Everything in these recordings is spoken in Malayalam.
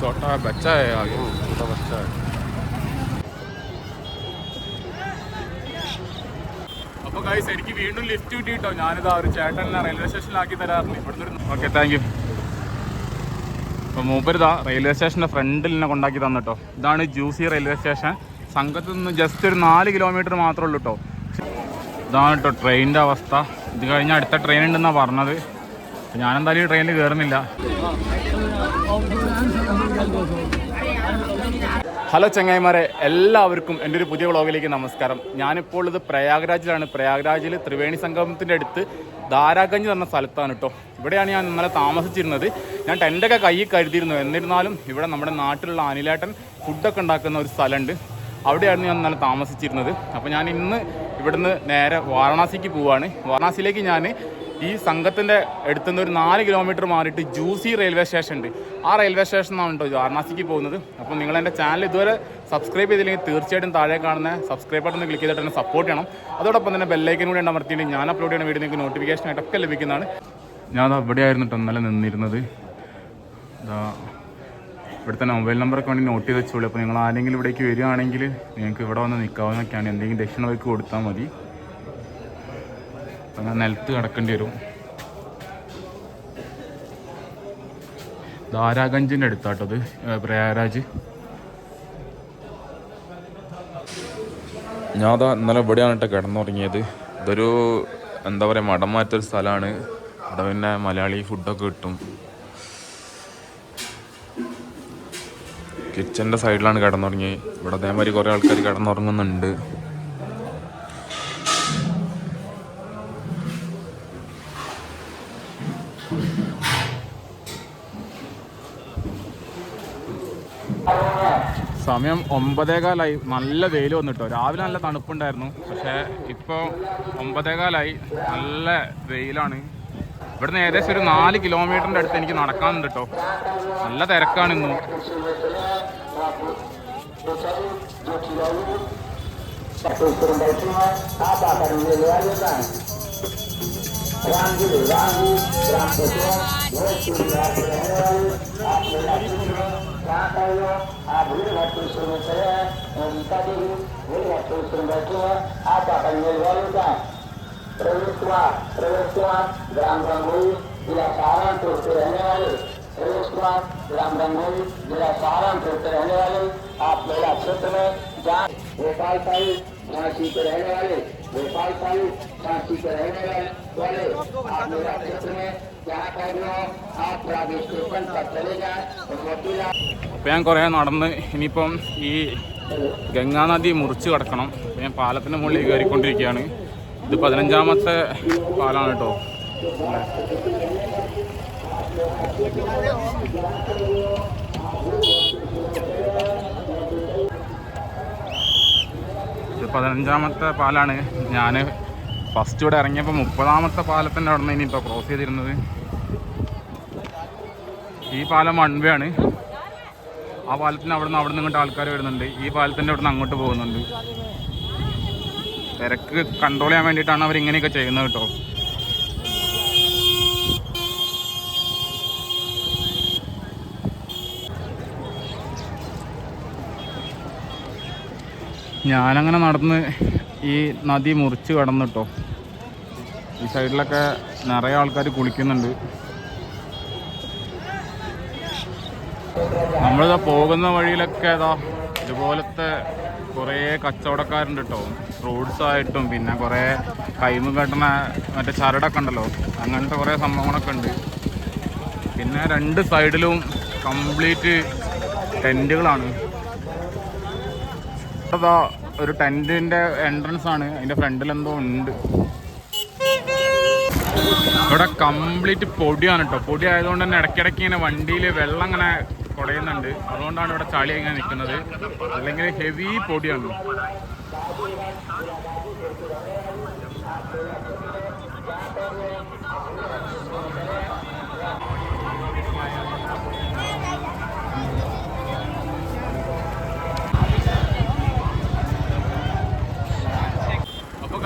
छोटा बच्चा है आगे छोटा बच्चा है അപ്പൊ ഗൈസ് എനിക്ക് വീണ്ടും ലിഫ്റ്റ് കിട്ടിട്ടോ ഞാനിതാ ഒരു ചേട്ടനെ റെയിൽവേ സ്റ്റേഷനിലാക്കി തരാറുണ്ട് ഇവിടുന്ന് ഓക്കെ താങ്ക് യു അപ്പോൾ മൂപ്പരിതാ റെയിൽവേ സ്റ്റേഷൻ്റെ ഫ്രണ്ടിൽ എന്നെ കൊണ്ടാക്കി തന്നിട്ടോ ഇതാണ് ജ്യൂസി റെയിൽവേ സ്റ്റേഷൻ സംഘത്തിൽ നിന്ന് ജസ്റ്റ് ഒരു നാല് കിലോമീറ്റർ മാത്രമേ ഉള്ളൂ കേട്ടോ ഇതാണ് കേട്ടോ ട്രെയിനിൻ്റെ അവസ്ഥ ഇത് കഴിഞ്ഞ് അടുത്ത ട്രെയിൻ ഉണ്ടെന്നാണ് പറഞ്ഞത് അപ്പോൾ ഞാനെന്തായാലും ഈ ട്രെയിനിൽ കയറുന്നില്ല ഹലോ ചങ്ങായിമാരെ എല്ലാവർക്കും എന്റെ ഒരു പുതിയ വ്ളോഗിലേക്ക് നമസ്കാരം. ഞാനിപ്പോൾ ഇത് പ്രയാഗ്രാജിലാണ്. പ്രയാഗ്രാജിൽ ത്രിവേണി സംഗമത്തിന്റെ അടുത്ത് ധാരാഗഞ്ച് എന്ന സ്ഥലത്താണ് കേട്ടോ ഇവിടെയാണ് ഞാൻ ഇന്നലെ താമസിച്ചിരുന്നത്. ഞാൻ ടെന്റൊക്കെ കയ്യിൽ കരുതിയിരുന്നു. എന്നിരുന്നാലും ഇവിടെ നമ്മുടെ നാട്ടിലുള്ള അനിലേട്ടൻ ഫുഡൊക്കെ ഉണ്ടാക്കുന്ന ഒരു സ്ഥലമുണ്ട്. അവിടെയായിരുന്നു ഞാൻ ഇന്നലെ താമസിച്ചിരുന്നത്. അപ്പോൾ ഞാൻ ഇന്ന് ഇവിടുന്ന് നേരെ വാരണാസിക്ക് പോവാണ്. വാരണാസിയിലേക്ക് ഞാൻ ഈ സംഘത്തിന്റെ അടുത്തുനിന്ന് ഒരു നാല് കിലോമീറ്റർ മാറിയിട്ട് ജൂസി റെയിൽവേ സ്റ്റേഷൻ ഉണ്ട്. ആ റെയിൽവേ സ്റ്റേഷനാണ് കേട്ടോ വാരണാസിക്ക് പോകുന്നത്. അപ്പോൾ നിങ്ങൾ എന്റെ ചാനൽ ഇതുവരെ സബ്സ്ക്രൈബ് ചെയ്തില്ലെങ്കിൽ തീർച്ചയായിട്ടും താഴെ കാണുന്ന സബ്സ്ക്രൈബ് ബട്ടൺ ക്ലിക്ക് ചെയ്തിട്ട് എന്നെ സപ്പോർട്ട് ചെയ്യണം. അതോടൊപ്പം തന്നെ ബെല്ലൈക്കൻ കൂടി അമർത്തിയിട്ട് ഞാൻ അപ്ലോഡ് ചെയ്യുന്ന വീഡിയോ നിങ്ങൾക്ക് നോട്ടിഫിക്കേഷൻ ആയിട്ടൊക്കെ ലഭിക്കുന്നതാണ്. ഞാൻ അവിടെയായിരുന്നു കേട്ടോ ഇന്നലെ നിന്നിരുന്നത്. ഇതാ ഇവിടുത്തെ മൊബൈൽ നമ്പറൊക്കെ വേണ്ടി നോട്ട് ചെയ്ത് വെച്ചോളൂ. അപ്പോൾ നിങ്ങൾ ആരെങ്കിലും ഇവിടേക്ക് വരികയാണെങ്കിൽ നിങ്ങൾക്ക് ഇവിടെ വന്ന് നിൽക്കാവുന്നൊക്കെയാണ് എന്തെങ്കിലും ദക്ഷിണ കൊടുത്താൽ മതി. ഞാൻ നിലത്ത് കിടക്കേണ്ടി വരും. ധാരാഗഞ്ചിന്റെ അടുത്താട്ടത് പ്രയാഗരാജ്. ഞാൻ അതാ ഇന്നലെ ഇവിടെയാണ് കേട്ടോ കിടന്നുറങ്ങിയത്. ഇതൊരു എന്താ പറയുക മടം മാറ്റൊരു സ്ഥലമാണ്. അവിടെ പിന്നെ മലയാളി ഫുഡൊക്കെ കിട്ടും. കിച്ചന്റെ സൈഡിലാണ് കിടന്നുറങ്ങി ഇവിടെ അതേമാതിരി കുറേ ആൾക്കാർ കിടന്നുറങ്ങുന്നുണ്ട്. സമയം ഒമ്പതേകാലായി. നല്ല വെയിൽ വന്നിട്ടോ? രാവിലെ നല്ല തണുപ്പുണ്ടായിരുന്നു. പക്ഷേ ഇപ്പോൾ ഒമ്പതേകാലായി. നല്ല വെയിലാണ്. ഇവിടുന്ന് ഏകദേശം ഒരു നാല് കിലോമീറ്ററിന്റെ അടുത്ത് എനിക്ക് നടക്കാനുണ്ട് കേട്ടോ നല്ല തിരക്കാണ് ഇന്നും. राम राम राम को बहुत सुविधा से आप मेरा कहाँ का हो आप भीड़ भट्टी स्कूल में चले हैं ममता देवी भीड़ भट्टी स्कूल में हैं आप अपने मेलवालों का प्रवेश कुमार प्रवेश कुमार ग्राम गंगोई जिला सहारनपुर से रहने वाले प्रवेश कुमार राम गंगोई जिला सहारनपुर से रहने वाले आप मेला क्षेत्र में जहाँ गोपाल पाई झांसी के रहने वाले भोपाल साहिब झांसी के रहने वाले वाले आप मेला क्षेत्र में जहाँ कह रहे हो आप राधे स्टेशन पर चले जाए और वकीला അപ്പോൾ ഞാൻ കുറേ നടന്ന് ഇനിയിപ്പം ഈ ഗംഗാനദി മുറിച്ച് കിടക്കണം അപ്പോൾ ഞാൻ പാലത്തിൻ്റെ മുകളിൽ കയറിക്കൊണ്ടിരിക്കുകയാണ് ഇത് പതിനഞ്ചാമത്തെ പാലാണ് കേട്ടോ ഇത് പതിനഞ്ചാമത്തെ പാലാണ്. ഞാൻ ഫസ്റ്റ് ഇവിടെ ഇറങ്ങിയപ്പോൾ മുപ്പതാമത്തെ പാലത്തിന്റെ അവിടെ നിന്ന് ഇനിയിപ്പോൾ ക്രോസ് ചെയ്തിരുന്നത്. ഈ പാലം വൺ വേ ആണ്. ആ പാലത്തിന് അവിടെ നിന്ന് അവിടെ നിന്ന് ഇങ്ങോട്ട് ആൾക്കാർ വരുന്നുണ്ട്. ഈ പാലത്തിന്റെ അവിടെ നിന്ന് അങ്ങോട്ട് പോകുന്നുണ്ട്. തിരക്ക് കൺട്രോൾ ചെയ്യാൻ വേണ്ടിയിട്ടാണ് അവർ ഇങ്ങനെയൊക്കെ ചെയ്യുന്നത് കേട്ടോ. ഞാനങ്ങനെ നടന്ന് ഈ നദി മുറിച്ച് കടന്നിട്ടോ. ഈ സൈഡിലൊക്കെ നിറയെ ആൾക്കാർ കുളിക്കുന്നുണ്ട്. നമ്മളിതാ പോകുന്ന വഴിയിലൊക്കെ ഏതാ ഇതുപോലത്തെ കുറേ കച്ചവടക്കാരുണ്ട് കേട്ടോ ആയിട്ടും പിന്നെ കുറേ കൈമ കെട്ടണ മറ്റേ ചരടൊക്കെ ഉണ്ടല്ലോ. അങ്ങനത്തെ കുറേ സംഭവങ്ങളൊക്കെ ഉണ്ട്. പിന്നെ രണ്ട് സൈഡിലും കംപ്ലീറ്റ് ടെന്റുകളാണ് അതാ ഒരു ടെന്റിന്റെ എൻട്രൻസ് ആണ്. അതിന്റെ ഫ്രണ്ടിൽ എന്തോ ഉണ്ട്. ഇവിടെ കംപ്ലീറ്റ് പൊടിയാണ് കേട്ടോ പൊടി ആയതുകൊണ്ട് തന്നെ ഇടയ്ക്കിടയ്ക്ക് ഇങ്ങനെ വണ്ടിയിൽ വെള്ളം ഇങ്ങനെ കുടയുന്നുണ്ട്. അതുകൊണ്ടാണ് ഇവിടെ ചളി ഇങ്ങനെ നിൽക്കുന്നത്. അല്ലെങ്കിൽ ഹെവി പൊടിയാണ്.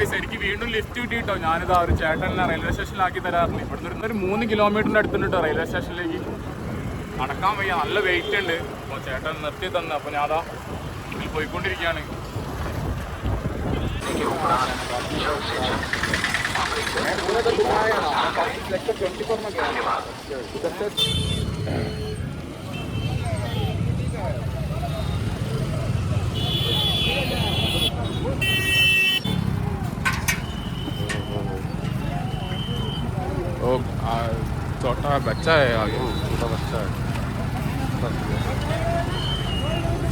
ഗൈസ് എനിക്ക് വീണ്ടും ലിഫ്റ്റ് കിട്ടിയിട്ടോ? ഞാനിതാ ഒരു ചേട്ടനെ റെയിൽവേ സ്റ്റേഷനിലാക്കി തരാറുണ്ട് ഇവിടുന്ന് ഒരു- ഒരു മൂന്ന് കിലോമീറ്ററിന്റെ അടുത്തുണ്ട് റെയിൽവേ സ്റ്റേഷനിലേക്ക് നടക്കാൻ വയ്യ നല്ല വെയിറ്റ് ഉണ്ട്. അപ്പോൾ ചേട്ടൻ നിർത്തി തന്നു. അപ്പോൾ ഞാൻ അതാ ഇതിൽ പോയിക്കൊണ്ടിരിക്കുകയാണ്. ओ आ, छोटा बच्चा है आगे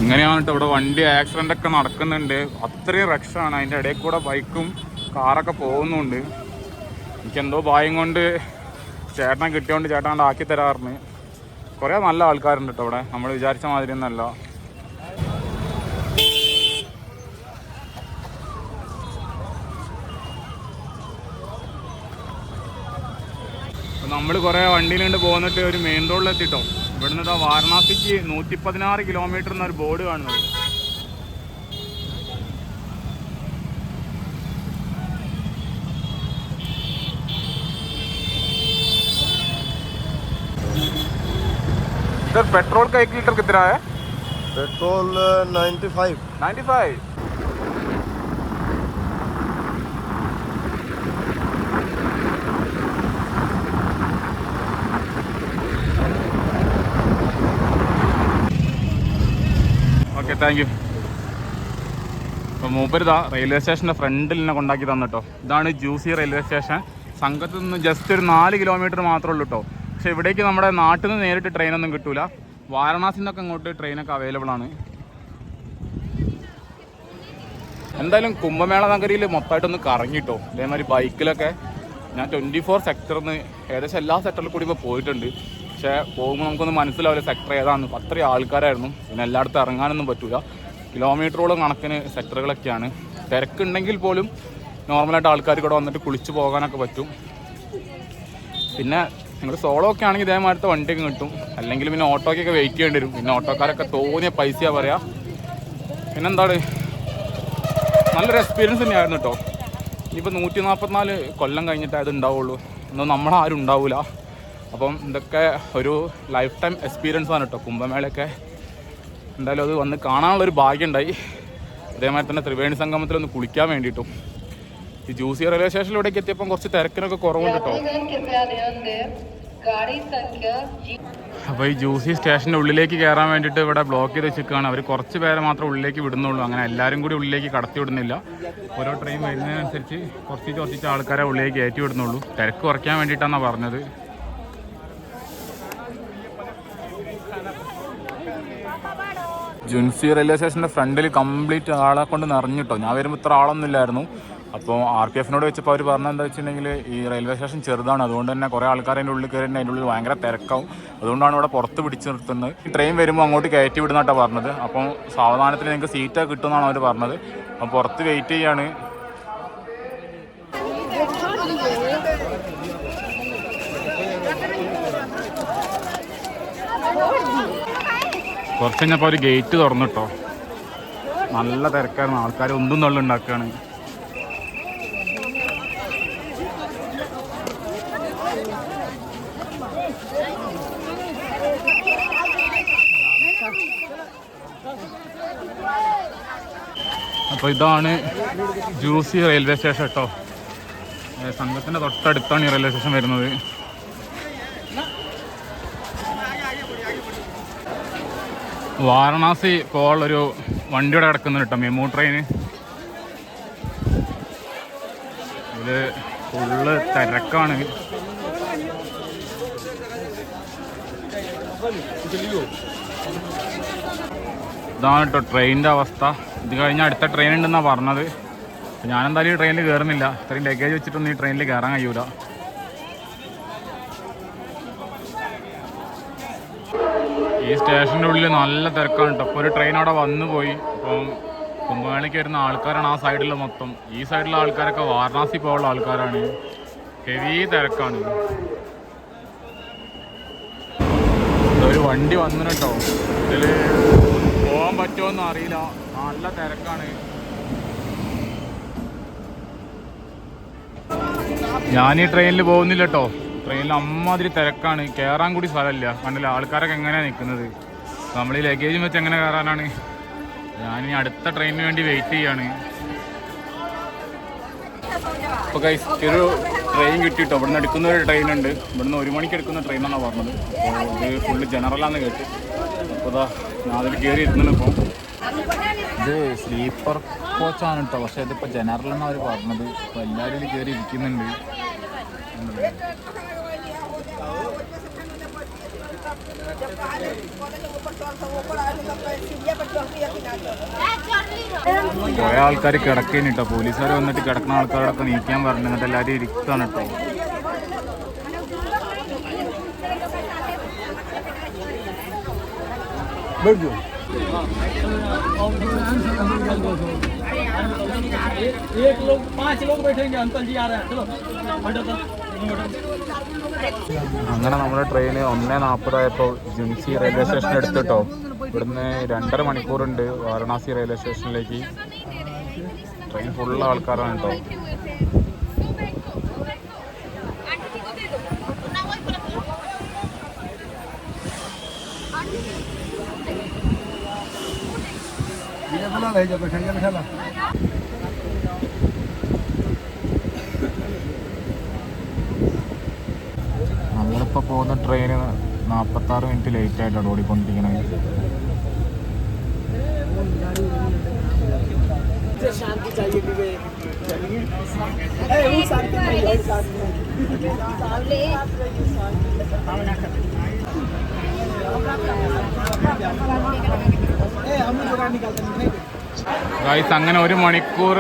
ഇങ്ങനെയാണ് കേട്ടോ ഇവിടെ വണ്ടി ആക്സിഡന്റ് ഒക്കെ നടക്കുന്നുണ്ട് അത്രയും റക്ഷാണ് അതിൻ്റെ ഇടയിൽ കൂടെ ബൈക്കും കാറൊക്കെ പോകുന്നുണ്ട് എനിക്കെന്തോ ഭായം കൊണ്ട് ചേട്ടനെ കിട്ടിയോണ്ട് ചേട്ടൻ ആക്കി തരാറുണ്ട് കുറേ നല്ല ആൾക്കാരുണ്ട് കേട്ടോ ഇവിടെ നമ്മൾ വിചാരിച്ച മാതിരി ഒന്നല്ല നമ്മൾ കുറേ വണ്ടിയിലുണ്ട് പോന്നിട്ട് ഒരു മെയിൻ റോഡിൽ എത്തിട്ടോ ഇവിടുന്ന് ഇതാ വാരണാസിക്ക് നൂറ്റി പതിനാറ് കിലോമീറ്റർ എന്നൊരു ബോർഡ് കാണുന്നത് सर पेट्रोल का एक लीटर कितना है petrol 95 ninety five thank you അപ്പോൾ മൂപ്പരിതാ റെയിൽവേ സ്റ്റേഷന്റെ ഫ്രണ്ടിൽ എന്നെ കൊണ്ടാക്കി തന്നിട്ടോ. ഇതാണ് ജൂസി റെയിൽവേ സ്റ്റേഷൻ സംഘത്തിൽ നിന്ന് ജസ്റ്റ് ഒരു നാല് കിലോമീറ്റർ മാത്രമേ ഉള്ളൂ കേട്ടോ പക്ഷേ ഇവിടേക്ക് നമ്മുടെ നാട്ടിൽ നിന്ന് നേരിട്ട് ട്രെയിനൊന്നും കിട്ടൂല. വാരണാസിൽ നിന്നൊക്കെ ഇങ്ങോട്ട് ട്രെയിനൊക്കെ അവൈലബിൾ ആണ്. എന്തായാലും കുംഭമേള നഗരിയിൽ മൊത്തമായിട്ടൊന്ന് കറങ്ങിട്ടോ. അതേമാതിരി ബൈക്കിലൊക്കെ ഞാൻ ട്വന്റി ഫോർ സെക്ടറിൽ നിന്ന് ഏകദേശം എല്ലാ സെക്ടറിൽ കൂടി ഇപ്പോൾ പോയിട്ടുണ്ട്. പക്ഷേ പോകുമ്പോൾ നമുക്കൊന്നും മനസ്സിലാവില്ല സെക്ടർ ഏതാണെന്ന് അത്രയും ആൾക്കാരായിരുന്നു. പിന്നെ എല്ലായിടത്തും ഇറങ്ങാനൊന്നും പറ്റൂല. കിലോമീറ്ററോളം കണക്കിന് സെക്ടറുകളൊക്കെയാണ് തിരക്കുണ്ടെങ്കിൽ പോലും നോർമലായിട്ട് ആൾക്കാർ ഇവിടെ വന്നിട്ട് കുളിച്ച് പോകാനൊക്കെ പറ്റും. പിന്നെ നിങ്ങൾ സോളോ ഒക്കെ ആണെങ്കിൽ ഇതേമാരത്തെ വണ്ടിയൊക്കെ കിട്ടും. അല്ലെങ്കിൽ പിന്നെ ഓട്ടോയ്ക്കൊക്കെ വെയിറ്റ് ചെയ്യേണ്ടി വരും. പിന്നെ ഓട്ടോക്കാരൊക്കെ തോന്നിയ പൈസയാണ് പറയാ. പിന്നെന്താണ്? നല്ലൊരു എക്സ്പീരിയൻസ് തന്നെയായിരുന്നു കേട്ടോ. ഇനിയിപ്പോൾ നൂറ്റി നാൽപ്പത്തിനാല് കൊല്ലം കഴിഞ്ഞിട്ട് അത് ഉണ്ടാവുള്ളൂ. ഒന്നും നമ്മളാരും ഉണ്ടാവില്ല അപ്പം ഇതൊക്കെ ഒരു ലൈഫ് ടൈം എക്സ്പീരിയൻസ് ആണ് കേട്ടോ കുംഭമേളയൊക്കെ എന്തായാലും അത് വന്ന് കാണാനുള്ളൊരു ഭാഗ്യമുണ്ടായി. അതേമാതിരി തന്നെ ത്രിവേണി സംഗമത്തിൽ ഒന്ന് കുളിക്കാൻ വേണ്ടിയിട്ടും. ഈ ജൂസി റെയിൽവേ സ്റ്റേഷനിലൂടെയൊക്കെ എത്തിയപ്പം കുറച്ച് തിരക്കിനൊക്കെ കുറവുണ്ട് കേട്ടോ അപ്പോൾ ഈ ജൂസി സ്റ്റേഷന്റെ ഉള്ളിലേക്ക് കയറാൻ വേണ്ടിയിട്ട് ഇവിടെ ബ്ലോക്ക് ചെയ്ത് വെച്ചിരിക്കുകയാണ്. അവർ കുറച്ച് പേരെ മാത്രം ഉള്ളിലേക്ക് വിടുന്നുള്ളൂ. അങ്ങനെ എല്ലാവരും കൂടി ഉള്ളിലേക്ക് കടത്തി വിടുന്നില്ല. ഓരോ ട്രെയിൻ വരുന്നതിനനുസരിച്ച് കുറച്ച് കുറച്ച് ആൾക്കാരെ ഉള്ളിലേക്ക് കയറ്റി വിടുന്നുള്ളൂ. തിരക്ക് കുറയ്ക്കാൻ വേണ്ടിയിട്ടാണെന്നാണ് പറഞ്ഞത്. ജുൻസി റെയിൽവേ സ്റ്റേഷന്റെ ഫ്രണ്ടിൽ കംപ്ലീറ്റ് ആളെ കൊണ്ട് നിറഞ്ഞിട്ടോ. ഞാൻ വരുമ്പോൾ ഇത്ര ആളൊന്നും ഇല്ലായിരുന്നു അപ്പോൾ ആർ പി എഫിനോട് വെച്ചപ്പോൾ അവർ പറഞ്ഞത് എന്താ വെച്ചിട്ടുണ്ടെങ്കിൽ ഈ റെയിൽവേ സ്റ്റേഷൻ ചെറുതാണ്. അതുകൊണ്ട് തന്നെ കുറേ ആൾക്കാർ അതിന്റെ ഉള്ളിൽ കയറി അതിന്റെ ഉള്ളിൽ ഭയങ്കര തിരക്കാവും. അതുകൊണ്ടാണ് ഇവിടെ പുറത്ത് പിടിച്ച് നിർത്തുന്നത്. ട്രെയിൻ വരുമ്പോൾ അങ്ങോട്ട് കയറ്റി വിടുന്നതായിട്ടാണ് പറഞ്ഞത്. അപ്പോൾ സാവധാനത്തിൽ നിങ്ങൾക്ക് സീറ്റൊക്കെ കിട്ടുമെന്നാണ് അവർ പറഞ്ഞത്. അപ്പോൾ പുറത്ത് വെയിറ്റ് ചെയ്യാണ്. കുറച്ച് കഴിഞ്ഞപ്പോൾ ഒരു ഗേറ്റ് തുറന്നിട്ടോ നല്ല തിരക്കായിരുന്നു. ആൾക്കാർ ഒന്നും നുള്ള ഉണ്ടാക്കുകയാണ് അപ്പോൾ ഇതാണ് ജൂസി റെയിൽവേ സ്റ്റേഷൻ കേട്ടോ സംഘത്തിന്റെ തൊട്ടടുത്താണ് ഈ റെയിൽവേ സ്റ്റേഷൻ വരുന്നത്. വാരണാസി പോകാനുള്ളൊരു വണ്ടിയുടെ കിടക്കുന്നുണ്ട് കേട്ടോ മെമു ട്രെയിന് ഇത് ഫുള്ള് തിരക്കാണ്. ഇതാണ് കേട്ടോ ട്രെയിനിന്റെ അവസ്ഥ. ഇത് കഴിഞ്ഞ് അടുത്ത ട്രെയിൻ ഉണ്ടെന്നാണ് പറഞ്ഞത്. ഞാനെന്തായാലും ഈ ട്രെയിനിൽ കയറുന്നില്ല ഇത്രയും ലഗേജ് വെച്ചിട്ടൊന്നും ഈ ട്രെയിനിൽ കയറാൻ കഴിയൂല. ഈ സ്റ്റേഷന്റെ ഉള്ളിൽ നല്ല തിരക്കാണ് കേട്ടോ ഇപ്പോൾ ഒരു ട്രെയിൻ അവിടെ വന്നു പോയി. അപ്പം കുംഭമേളയ്ക്ക് വരുന്ന ആൾക്കാരാണ് ആ സൈഡിൽ മൊത്തം. ഈ സൈഡിലെ ആൾക്കാരൊക്കെ വാരണാസി പോകാനുള്ള ആൾക്കാരാണ്. ഹെവി തിരക്കാണ്. ഒരു വണ്ടി വന്നു കേട്ടോ ഇതിൽ പോകാൻ പറ്റുമോന്നും അറിയില്ല. നല്ല തിരക്കാണ്. ഞാൻ ഈ ട്രെയിനിൽ പോകുന്നില്ല കേട്ടോ ട്രെയിനിൽ അമ്മാതിരി തിരക്കാണ്. കയറാൻ കൂടി സ്ഥലമില്ല. കണ്ടില്ല ആൾക്കാരൊക്കെ എങ്ങനെയാണ് നിൽക്കുന്നത് നമ്മൾ ഈ ലഗേജും വെച്ച് എങ്ങനെ കയറാനാണ് ഞാനിനി അടുത്ത ട്രെയിനിന് വേണ്ടി വെയിറ്റ് ചെയ്യാണ്. അപ്പോൾ ഒരു ട്രെയിൻ കിട്ടിയിട്ടോ? ഇവിടുന്ന് എടുക്കുന്ന ഒരു ട്രെയിൻ ഉണ്ട്. ഇവിടുന്ന് ഒരു മണിക്ക് എടുക്കുന്ന ട്രെയിനാണ് പറഞ്ഞത്. അപ്പോൾ ഇത് ഫുള്ള് ജനറലാന്ന് കേട്ട്. അപ്പോൾ ഇതാ ഞാൻ അതിൽ കയറി ഇരുന്നു ഇപ്പോൾ ഇത് സ്ലീപ്പർ കോച്ചാണ് കേട്ടോ പക്ഷേ ഇതിപ്പോൾ ജനറൽ എന്നാണ് അവർ പറഞ്ഞത്. അപ്പോൾ എല്ലാവരും ഇതിൽ കയറി ഇരിക്കുന്നുണ്ട്. കുറേ ആൾക്കാർ കിടക്കേന് കേട്ടോ പോലീസുകാർ വന്നിട്ട് കിടക്കുന്ന ആൾക്കാരോടൊക്കെ നീക്കാൻ പറഞ്ഞു എന്നിട്ട് എല്ലാവരും ഇരിക്കാണ് കേട്ടോ एक लोग पांच लोग बैठेंगे अंकल जी आ रहे हैं चलो बैठो तो അങ്ങനെ നമ്മുടെ ട്രെയിന് ഒന്നേ നാൽപ്പതായപ്പോൾ ജുൻസി റെയിൽവേ സ്റ്റേഷൻ എടുത്തിട്ടോ. ഇവിടുന്ന് രണ്ടര മണിക്കൂറുണ്ട് വാരണാസി റെയിൽവേ സ്റ്റേഷനിലേക്ക് ട്രെയിൻ ഫുൾ ആൾക്കാരാണ് കേട്ടോ. നമ്മളിപ്പോൾ പോകുന്ന ട്രെയിന് നാൽപ്പത്താറ് മിനിറ്റ് ലേറ്റ് ആയിട്ടാണ് ഓടിക്കൊണ്ടിരിക്കുന്നത് ഗൈസ് അങ്ങനെ ഒരു മണിക്കൂർ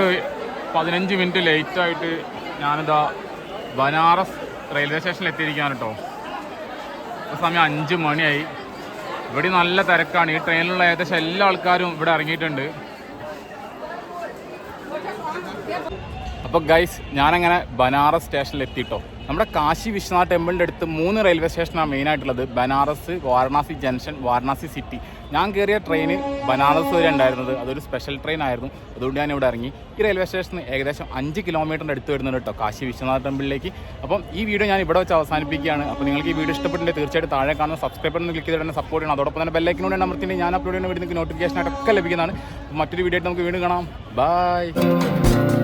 പതിനഞ്ച് മിനിറ്റ് ലേറ്റ് ആയിട്ട് ഞാനിതാ ബനാറസ് റെയിൽവേ സ്റ്റേഷനിൽ എത്തിയിരിക്കുകയാണ് കേട്ടോ ഇപ്പോൾ സമയം അഞ്ച് മണിയായി. ഇവിടെ നല്ല തിരക്കാണ്. ഈ ട്രെയിനിലുള്ള ഏകദേശം എല്ലാ ആൾക്കാരും ഇവിടെ ഇറങ്ങിയിട്ടുണ്ട്. അപ്പോൾ ഗൈസ് ഞാനങ്ങനെ ബനാറസ് സ്റ്റേഷനിൽ എത്തിയിട്ടോ നമ്മുടെ കാശി വിശ്വനാഥ് ടെമ്പിളിന്റെ അടുത്ത് മൂന്ന് റെയിൽവേ സ്റ്റേഷനാണ് മെയിനായിട്ടുള്ളത് ബനാറസ് വാരണാസി ജംഗ്ഷൻ വാരണാസി സിറ്റി ഞാൻ കയറിയ ട്രെയിന് ബനാറസ് വരെ ഉണ്ടായിരുന്നത്. അതൊരു സ്പെഷ്യൽ ട്രെയിൻ ആയിരുന്നു. അതുകൊണ്ട് ഞാൻ ഇവിടെ ഇറങ്ങി. ഈ റെയിൽവേ സ്റ്റേഷൻ ഏകദേശം അഞ്ച് കിലോമീറ്ററിന്റെ അടുത്ത് വരുന്നുണ്ട് കേട്ടോ കാശി വിശ്വനാഥ് ടെമ്പിളിലേക്ക്. അപ്പം ഈ വീഡിയോ ഞാൻ ഇവിടെ വെച്ച് അവസാനിപ്പിക്കുകയാണ്. അപ്പോൾ നിങ്ങൾക്ക് ഈ വീഡിയോ ഇഷ്ടപ്പെട്ടിട്ടുണ്ടെങ്കിൽ തീർച്ചയായിട്ടും താഴെ കാണുന്ന സബ്സ്ക്രൈബ് ബട്ടൺ ക്ലിക്ക് തന്നെ സപ്പോർട്ട് ചെയ്യണം. അതോടൊപ്പം തന്നെ ബെല്ലൈക്കിനോട് അമർത്തിയിട്ട് ഞാൻ അപ്ലോഡ് ചെയ്യുന്ന വീഡിയോ നിങ്ങൾക്ക് നോട്ടിഫിക്കേഷൻ ആയിട്ടൊക്കെ ലഭിക്കുന്നതാണ്. മറ്റൊരു വീഡിയോ ആയിട്ട് നമുക്ക് വീണ്ടും കാണാം. ബൈ